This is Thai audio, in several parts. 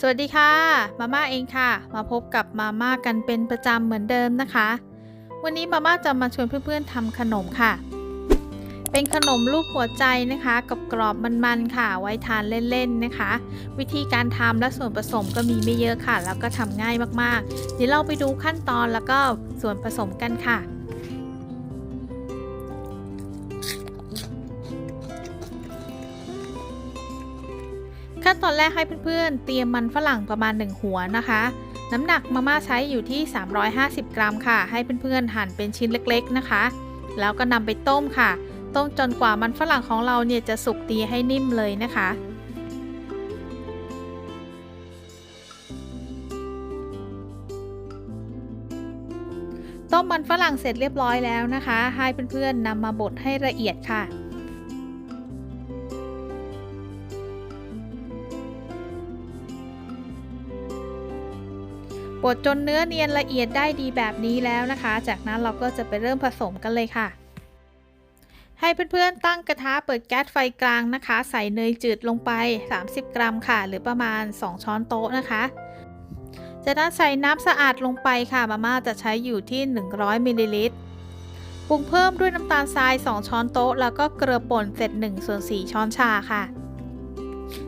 สวัสดีค่ะมาม่าเองค่ะ มาพบกับมาม่ากันเป็นประจำเหมือนเดิมนะคะ วันนี้มาม่าจะมาชวนเพื่อนๆทำขนมค่ะ เป็นขนมรูปหัวใจนะคะกับกรอบมันๆค่ะ ไว้ทานเล่นๆนะคะ วิธีการทำและส่วนผสมก็มีไม่เยอะค่ะ แล้วก็ทำง่ายมากๆ เดี๋ยวเราไปดูขั้นตอนแล้วก็ส่วนผสมกันค่ะ ขั้นตอนแรกให้เพื่อนๆ เตรียมมันฝรั่งประมาณ 1 หัวนะคะ น้ำหนักมาม่าใช้อยู่ที่ 350 กรัมค่ะ ให้เพื่อนๆ หั่นเป็นชิ้นเล็กๆนะคะ แล้วก็นำไปต้มค่ะ ต้มจนกว่ามันฝรั่งของเราเนี่ยจะสุกดีให้นิ่มเลยนะคะต้มมันฝรั่งเสร็จเรียบร้อยแล้วนะคะ ให้เพื่อนๆนำมาบดให้ละเอียดค่ะ บดจนเนื้อเนียนละเอียดได้ดีแบบนี้แล้วนะคะ จากนั้นเราก็จะไปเริ่มผสมกันเลยค่ะ ให้เพื่อนๆตั้งกระทะเปิดแก๊สไฟกลางนะคะ ใส่เนยจืดลงไป 30 กรัมค่ะ หรือประมาณ 2 ช้อนโต๊ะนะคะ จากนั้นใส่น้ำสะอาดลงไปค่ะ มาม่าจะใช้อยู่ที่ 100มิลลิลิตรปรุงเพิ่มด้วยน้ำตาลทราย 2 ช้อนโต๊ะ แล้วก็เกลือป่นเศษ1ส่วน4ช้อนชาค่ะ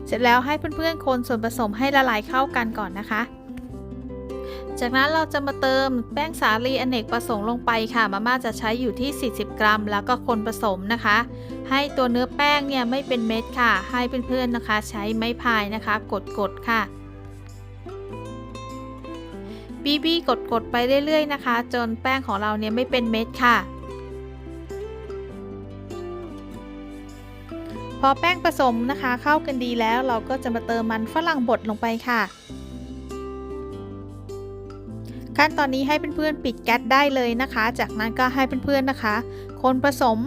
เสร็จแล้วให้เพื่อนๆคนส่วนผสมให้ละลายเข้ากันก่อนนะคะ จากนั้นเราจะมาเติมแป้งสาลีอเนกประสงค์ลงไปค่ะ มาม่าจะใช้อยู่ที่ 40 กรัม แล้วก็คนผสมนะคะ ให้ตัวเนื้อแป้งเนี่ยไม่เป็นเม็ดค่ะ ให้เพื่อนๆนะคะ ใช้ไม้พายนะคะ กดๆค่ะบีบีกดๆไปเรื่อยๆนะคะ จนแป้งของเราเนี่ยไม่เป็นเม็ดค่ะ พอแป้งผสมนะคะ เข้ากันดีแล้วเราก็จะมาเติมมันฝรั่งบดลงไปค่ะ ขั้นตอนนี้ให้เพื่อนๆปิดแก๊สได้เลยนะคะ จากนั้นก็ให้เพื่อนๆนะคะ คนผสม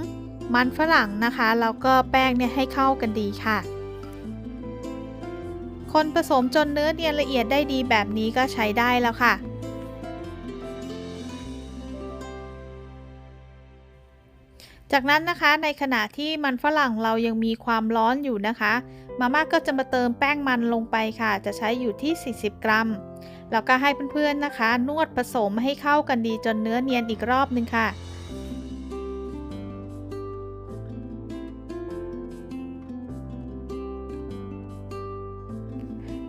มันฝรั่งนะคะแล้วก็แป้งเนี่ยให้เข้ากันดีค่ะ คนผสมจนเนื้อเนียนละเอียดได้ดีแบบนี้ก็ใช้ได้แล้วค่ะจากนั้นนะคะในขณะที่มันฝรั่งเรายังมีความร้อนอยู่นะคะ มาม่าก็จะมาเติมแป้งมันลงไปค่ะ จะใช้อยู่ที่ 40 กรัม แล้วก็ให้เพื่อนๆนะคะ นวดผสมให้เข้ากันดีจนเนื้อเนียนอีกรอบนึงค่ะ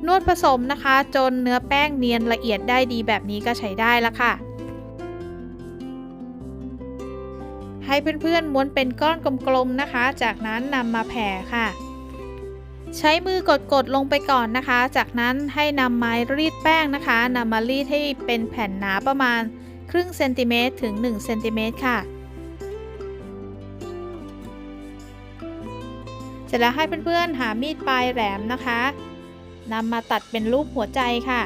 นวดผสมนะคะ จนเนื้อแป้งเนียนละเอียดได้ดีแบบนี้ก็ใช้ได้แล้วค่ะ ให้เพื่อนๆม้วนเป็นก้อนกลมๆนะคะ จากนั้นนำมาแผ่ค่ะ ใช้มือกดๆลงไปก่อนนะคะ จากนั้นให้นำไม้รีดแป้งนะคะนำมารีดให้เป็นแผ่นหนาประมาณครึ่งเซนติเมตรถึง1เซนติเมตรค่ะ เสร็จแล้วให้เพื่อนๆหามีดปลายแหลมนะคะนำมาตัดเป็นรูปหัวใจค่ะ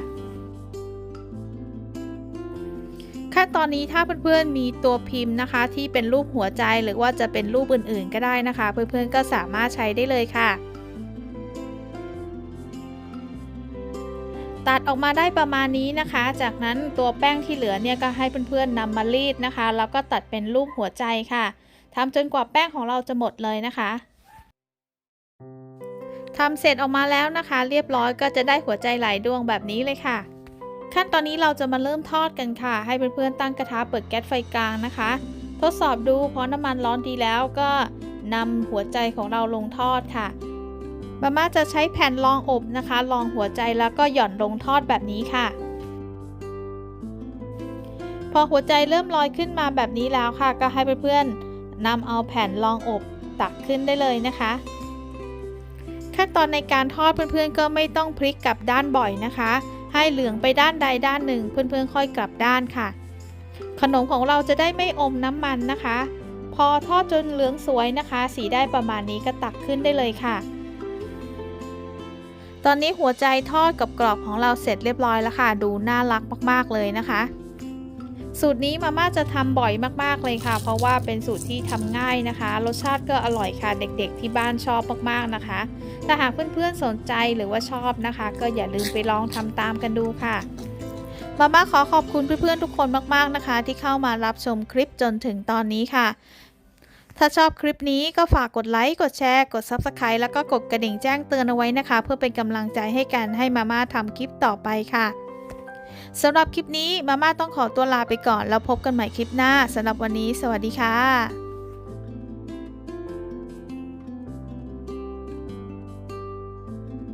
ขั้นตอนนี้ถ้าเพื่อนๆมีตัวพิมพ์นะคะ ที่เป็นรูปหัวใจหรือว่าจะเป็นรูปอื่นๆ ก็ได้นะคะ เพื่อนๆก็สามารถใช้ได้เลยค่ะ ตัดออกมาได้ประมาณนี้นะคะ จากนั้นตัวแป้งที่เหลือเนี่ยก็ให้เพื่อนๆนำมารีดนะคะ แล้วก็ตัดเป็นรูปหัวใจค่ะทำจนกว่าแป้งของเราจะหมดเลยนะคะทำเสร็จออกมาแล้วนะคะ เรียบร้อยก็จะได้หัวใจหลายดวงแบบนี้เลยค่ะ ขั้นตอนนี้เราจะมาเริ่มทอดกันค่ะ ให้เพื่อนๆตั้งกระทะเปิดแก๊สไฟกลางนะคะ ทดสอบดูพอน้ำมันร้อนดีแล้วก็นำหัวใจของเราลงทอดค่ะ มาม่าจะใช้แผ่นรองอบนะคะรองหัวใจแล้วก็หย่อนลงทอดแบบนี้ค่ะ พอหัวใจเริ่มลอยขึ้นมาแบบนี้แล้วค่ะ ก็ให้เพื่อนๆนำเอาแผ่นรองอบตักขึ้นได้เลยนะคะ ขั้นตอนในการทอดเพื่อนๆก็ไม่ต้องพลิกกลับด้านบ่อยนะคะ ให้เหลืองไปด้านใดด้านหนึ่ง เพื่อนๆค่อยกลับด้านค่ะ ขนมของเราจะได้ไม่อมน้ำมันนะคะ พอทอดจนเหลืองสวยนะคะ สีได้ประมาณนี้ก็ตักขึ้นได้เลยค่ะ อนนี้หัวใจทอดกับกรอบของเราเสร็จเรียบร้อยแล้วค่ะ ดูน่ารักมากๆเลยนะคะ สูตรนี้มาม่าจะทำบ่อยมากๆเลยค่ะ เพราะว่าเป็นสูตรที่ทำง่ายนะคะ รสชาติก็อร่อยค่ะเด็กๆ ที่บ้านชอบมากๆนะคะ ถ้าหากเพื่อนๆสนใจหรือว่าชอบนะคะ ก็อย่าลืมไปลองทำตามกันดูค่ะมาม่าขอขอบคุณเพื่อนๆทุกคนมากๆนะคะ ที่เข้ามารับชมคลิปจนถึงตอนนี้ค่ะ ถ้าชอบคลิปนี้ก็ฝากกดไลค์ กดแชร์ กด Subscribe แล้วก็กดกระดิ่งแจ้งเตือนเอาไว้นะคะ เพื่อเป็นกำลังใจให้กันให้มาม่าทำคลิปต่อไปค่ะสำหรับคลิปนี้มาม่าต้องขอตัวลาไปก่อน แล้วพบกันใหม่คลิปหน้าสำหรับวันนี้ สวัสดีค่ะ